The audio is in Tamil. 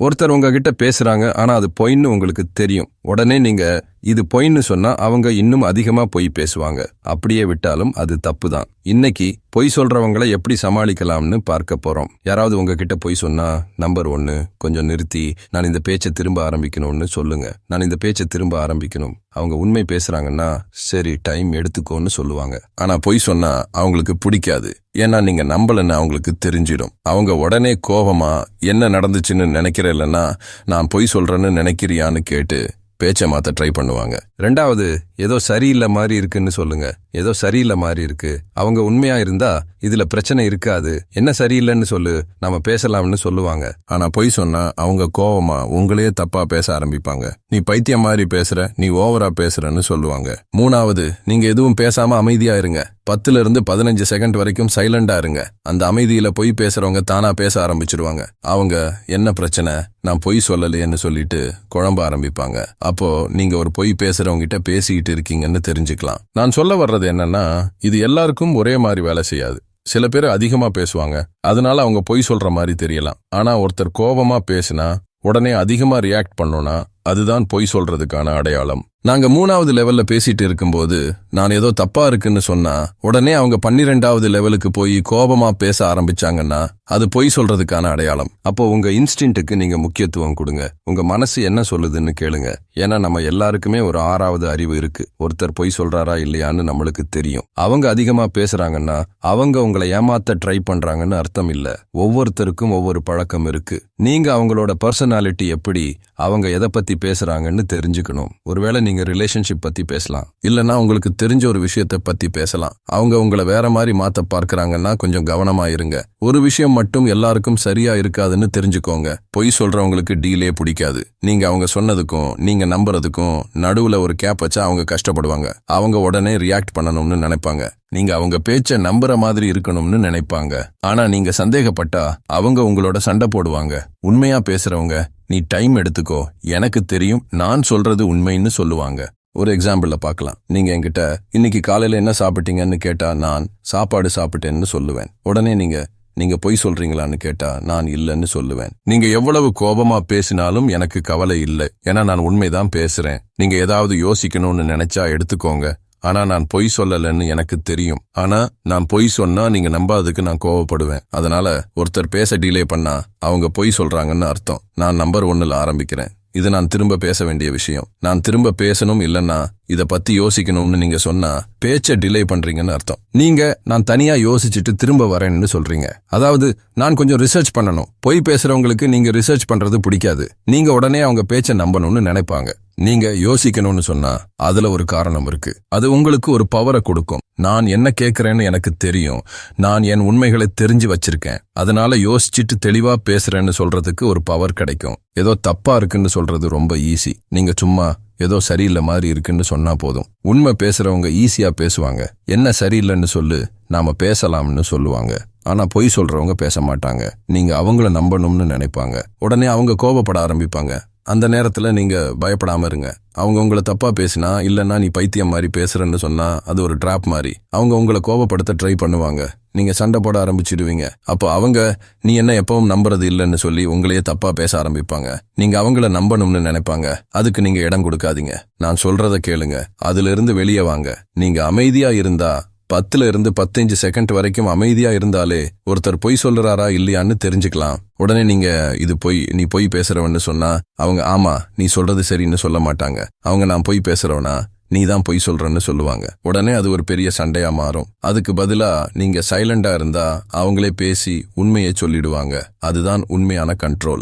ஒருத்தர் உங்ககிட்ட பேசுகிறாங்க ஆனால் அது பொய்ன்னு உங்களுக்கு தெரியும். உடனே நீங்கள் இது பொய்ன்னு சொன்னா அவங்க இன்னும் அதிகமா பொய் பேசுவாங்க. அப்படியே விட்டாலும் அது தப்பு தான் இன்னைக்கு பொய் சொல்றவங்களை எப்படி சமாளிக்கலாம்னு பார்க்க போறோம். யாராவது உங்ககிட்ட பொய் சொன்னா நம்பர் ஒன்னு கொஞ்சம் நிறுத்தி நான் இந்த பேச்சை திரும்ப ஆரம்பிக்கணும்னு சொல்லுங்க. நான் இந்த பேச்சை திரும்ப ஆரம்பிக்கணும். அவங்க உண்மை பேசுறாங்கன்னா சரி டைம் எடுத்துக்கோன்னு சொல்லுவாங்க. ஆனா பொய் சொன்னா அவங்களுக்கு பிடிக்காது. ஏன்னா நீங்க நம்பலன்னு அவங்களுக்கு தெரிஞ்சிடும். அவங்க உடனே கோபமா என்ன நடந்துச்சுன்னு நினைக்கிறேன்னா நான் பொய் சொல்றேன்னு நினைக்கிறியான்னு கேட்டு பேச்சை மாற்ற ட்ரை பண்ணுவாங்க. ரெண்டாவது ஏதோ சரியில்லை மாதிரி இருக்குன்னு சொல்லுங்க. ஏதோ சரியில்லை மாதிரி இருக்கு. அவங்க உண்மையா இருந்தா இதுல பிரச்சனை இருக்காது. என்ன சரியில்லைன்னு சொல்லு. நாம பேசலாம்னு சொல்லுவாங்க. ஆனா பொய் சொன்னா அவங்க கோவமா உங்களையே தப்பா பேச ஆரம்பிப்பாங்க. நீ பைத்தியம் மாதிரி பேசுற நீ ஓவரா பேசுறன்னு சொல்லுவாங்க. மூணாவது நீங்க எதுவும் பேசாம அமைதியா இருங்க. பத்துல இருந்து பதினஞ்சு செகண்ட் வரைக்கும் சைலண்டா இருங்க. அந்த அமைதியில பொய் பேசுறவங்க தானா பேச ஆரம்பிச்சிருவாங்க. அவங்க என்ன பிரச்சனை? நான் பொய் சொல்லலையேன்னு சொல்லிட்டு குழம்ப ஆரம்பிப்பாங்க. அப்போ நீங்க ஒரு பொய் பேசுறவங்க கிட்ட பேசிக்கிட்டு இருக்கீங்கன்னு தெரிஞ்சுக்கலாம். நான் சொல்ல வர்றது என்னன்னா இது எல்லாருக்கும் ஒரே மாதிரி வேலை செய்யாது. சில பேர் அதிகமா பேசுவாங்க. அதனால அவங்க பொய் சொல்ற மாதிரி தெரியலாம். ஆனா ஒருத்தர் கோபமா பேசினா உடனே அதிகமா ரியாக்ட் பண்ணோம்னா அதுதான் பொய் சொல்றதுக்கான அடையாளம். நாங்க மூணாவது லெவல்ல பேசிட்டு இருக்கும்போது நான் ஏதோ தப்பா இருக்குன்னு சொன்னா உடனே அவங்க பன்னிரெண்டாவது லெவலுக்கு போய் கோபமா பேச ஆரம்பிச்சாங்கன்னா அது பொய் சொல்றதுக்கான அடையாளம். அப்போ உங்க இன்ஸ்டின்ட்டுக்கு நீங்க முக்கியத்துவம் கொடுங்க. உங்க மனசு என்ன சொல்லுதுன்னு கேளுங்க. ஏன்னா நம்ம எல்லாருக்குமே ஒரு ஆறாவது அறிவு இருக்கு. ஒருத்தர் பொய் சொல்றாரா இல்லையான்னு நம்மளுக்கு தெரியும். அவங்க அதிகமா பேசுறாங்கன்னா அவங்க உங்களை ஏமாத்த ட்ரை பண்றாங்கன்னு அர்த்தம் இல்ல. ஒவ்வொருத்தருக்கும் ஒவ்வொரு பழக்கம் இருக்கு. நீங்க அவங்களோட பர்சனாலிட்டி எப்படி அவங்க எதை பத்தி பேசுறாங்கன்னு தெரிஞ்சுக்கணும். ஒருவேளை நீங்க ரிலேஷன்ஷிப் பத்தி பேசலாம். இல்லனா உங்களுக்கு தெரிஞ்ச ஒரு விஷயத்த பத்தி பேசலாம். அவங்க உங்களை வேற மாதிரி மாத்த பார்க்கறாங்கன்னா கொஞ்சம் கவனமா இருங்க. ஒரு விஷயம் மட்டும் எல்லாருக்கும் சரியா இருக்காதுன்னு தெரிஞ்சுக்கோங்க. பொய் சொல்றவங்களுக்கு டீலே பிடிக்காது. நீங்க அவங்க சொன்னதுக்கும் நீங்க நம்புறதுக்கும் நடுவுல ஒரு கேப் வச்சா அவங்க கஷ்டப்படுவாங்க. அவங்க உடனே ரியாக்ட் பண்ணணும்னு நினைப்பாங்க. நீங்க அவங்க பேச்ச நம்புற மாதிரி இருக்கணும்னு நினைப்பாங்க. ஆனா நீங்க சந்தேகப்பட்டா அவங்க உங்களோட சண்டை போடுவாங்க. உண்மையா பேசுறவங்க நீ டைம் எடுத்துக்கோ. எனக்கு தெரியும் நான் சொல்றது உண்மைன்னு சொல்லுவாங்க. ஒரு எக்ஸாம்பிள்ல பார்க்கலாம் நீங்க என்கிட்ட இன்னைக்கு காலையில என்ன சாப்பிட்டீங்கன்னு கேட்டா நான் சாப்பாடு சாப்பிட்டேன்னு சொல்லுவேன். உடனே நீங்க நீங்க பொய் சொல்றீங்களான்னு கேட்டா நான் இல்லைன்னு சொல்லுவேன். நீங்க எவ்வளவு கோபமா பேசினாலும் எனக்கு கவலை இல்லை. ஏன்னா நான் உண்மைதான் பேசுறேன். நீங்க ஏதாவது யோசிக்கணும்னு நினைச்சா எடுத்துக்கோங்க. ஆனா நான் பொய் சொல்லலைன்னு எனக்கு தெரியும். ஆனா நான் பொய் சொன்னா நீங்க நம்பாததுக்கு நான் கோவப்படுவேன். அதனால ஒருத்தர் பேச டிலே பண்ணா அவங்க பொய் சொல்றாங்கன்னு அர்த்தம். நான் நம்பர் ஒன்னுல ஆரம்பிக்கிறேன். இது நான் திரும்ப பேச வேண்டிய விஷயம். நான் திரும்ப பேசணும் இல்லைன்னா இதை பத்தி யோசிக்கணும்னு நீங்க சொன்னா பேச்ச டிலே பண்றீங்கன்னு அர்த்தம். நீங்க நான் தனியா யோசிச்சுட்டு திரும்ப வரேன்னு சொல்றீங்க. அதாவது நான் கொஞ்சம் ரிசர்ச் பண்ணணும். பொய் பேசுறவங்களுக்கு நீங்க ரிசர்ச் பண்றது பிடிக்காது. நீங்க உடனே அவங்க பேச்ச நம்பணும்னு நினைப்பாங்க. நீங்க யோசிக்கணும்னு சொன்னா அதுல ஒரு காரணம் இருக்கு. அது உங்களுக்கு ஒரு பவரை கொடுக்கும். நான் என்ன கேட்கறேன்னு எனக்கு தெரியும். நான் என் உண்மைகளை தெரிஞ்சு வச்சிருக்கேன். அதனால யோசிச்சுட்டு தெளிவா பேசுறேன்னு சொல்றதுக்கு ஒரு பவர் கிடைக்கும். ஏதோ தப்பா இருக்குன்னு சொல்றது ரொம்ப ஈஸி நீங்க சும்மா ஏதோ சரியில்லை மாதிரி இருக்குன்னு சொன்னா போதும். உண்மை பேசுறவங்க ஈஸியா பேசுவாங்க. என்ன சரியில்லைன்னு சொல்லு நாம பேசலாம்னு சொல்லுவாங்க. ஆனா பொய் சொல்றவங்க பேச மாட்டாங்க. நீங்க அவங்கள நம்பணும்னு நினைப்பாங்க. உடனே அவங்க கோபப்பட ஆரம்பிப்பாங்க. அந்த நேரத்தில் நீங்கள் பயப்படாம இருங்க. அவங்க உங்களை தப்பாக பேசினா இல்லைன்னா நீ பைத்தியம் மாதிரி பேசுகிறேன்னு சொன்னால் அது ஒரு ட்ராப் மாதிரி. அவங்க உங்களை கோபப்படுத்த ட்ரை பண்ணுவாங்க. நீங்கள் சண்டை போட ஆரம்பிச்சிடுவீங்க. அப்போ அவங்க நீ என்ன எப்பவும் நம்புறது இல்லைன்னு சொல்லி உங்களையே தப்பாக பேச ஆரம்பிப்பாங்க. நீங்கள் அவங்கள நம்பணும்னு நினைப்பாங்க. அதுக்கு நீங்கள் இடம் கொடுக்காதீங்க. நான் சொல்கிறத கேளுங்க. அதிலிருந்து வெளியே வாங்க. நீங்கள் அமைதியாக இருந்தால் பத்துல இருந்து பத்தஞ்சு செகண்ட் வரைக்கும் அமைதியா இருந்தாலே ஒருத்தர் பொய் சொல்றாரா இல்லையான்னு தெரிஞ்சுக்கலாம். உடனே நீங்க இது பொய் நீ பொய் பேசுறவன்னு சொன்னா அவங்க ஆமா நீ சொல்றது சரின்னு சொல்ல மாட்டாங்க. அவங்க நான் பொய் பேசுறவனா நீ தான் பொய் சொல்றன்னு சொல்லுவாங்க. உடனே அது ஒரு பெரிய சண்டையா மாறும். அதுக்கு பதிலா நீங்க சைலண்டா இருந்தா அவங்களே பேசி உண்மையை சொல்லிடுவாங்க. அதுதான் உண்மையான கண்ட்ரோல்